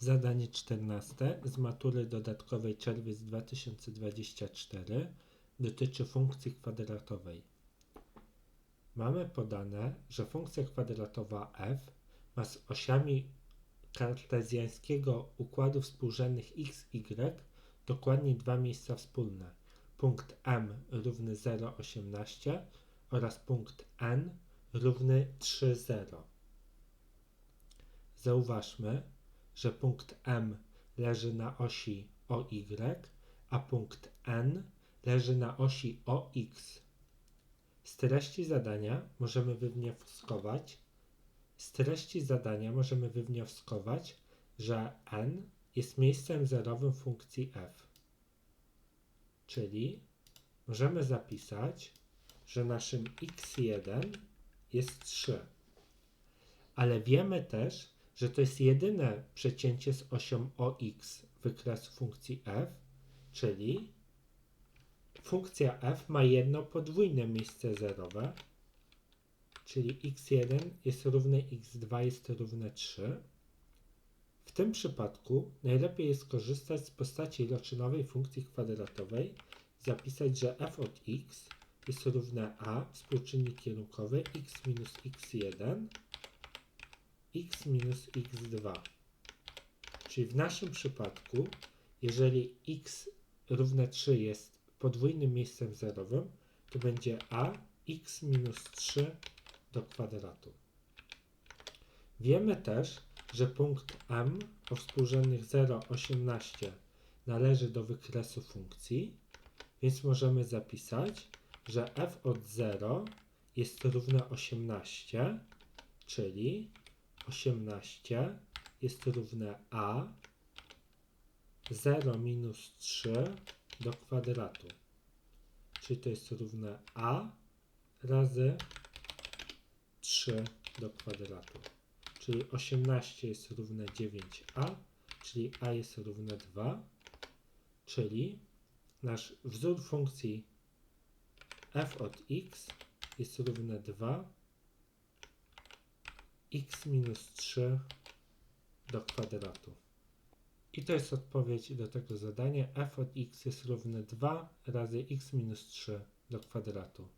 Zadanie 14 z matury dodatkowej czerwiec 2024 dotyczy funkcji kwadratowej. Mamy podane, że funkcja kwadratowa f ma z osiami kartezjańskiego układu współrzędnych x, y dokładnie dwa miejsca wspólne. Punkt m równy 0,18 oraz punkt n równy 3,0. Zauważmy, że punkt M leży na osi OY, a punkt N leży na osi OX. Z treści zadania możemy wywnioskować, z treści zadania możemy wywnioskować, że n jest miejscem zerowym funkcji f. Czyli możemy zapisać, że naszym x1 jest 3. Ale wiemy też, że to jest jedyne przecięcie z osią OX wykresu funkcji f, czyli funkcja f ma jedno podwójne miejsce zerowe, czyli x1 jest równe x2 jest równe 3. W tym przypadku najlepiej jest korzystać z postaci iloczynowej funkcji kwadratowej zapisać, że f od x jest równe a, współczynnik kierunkowy x minus x1 x minus x2. Czyli w naszym przypadku, jeżeli x równe 3 jest podwójnym miejscem zerowym, to będzie a x minus 3 do kwadratu. Wiemy też, że punkt m o współrzędnych 0,18 należy do wykresu funkcji, więc możemy zapisać, że f od 0 jest równe 18, czyli 18 jest równe a 0 minus 3 do kwadratu. Czyli to jest równe a razy 3 do kwadratu. Czyli 18 jest równe 9a, czyli a jest równe 2, czyli nasz wzór funkcji f od x jest równe 2 x minus 3 do kwadratu. I to jest odpowiedź do tego zadania. f od x jest równe 2 razy x minus 3 do kwadratu.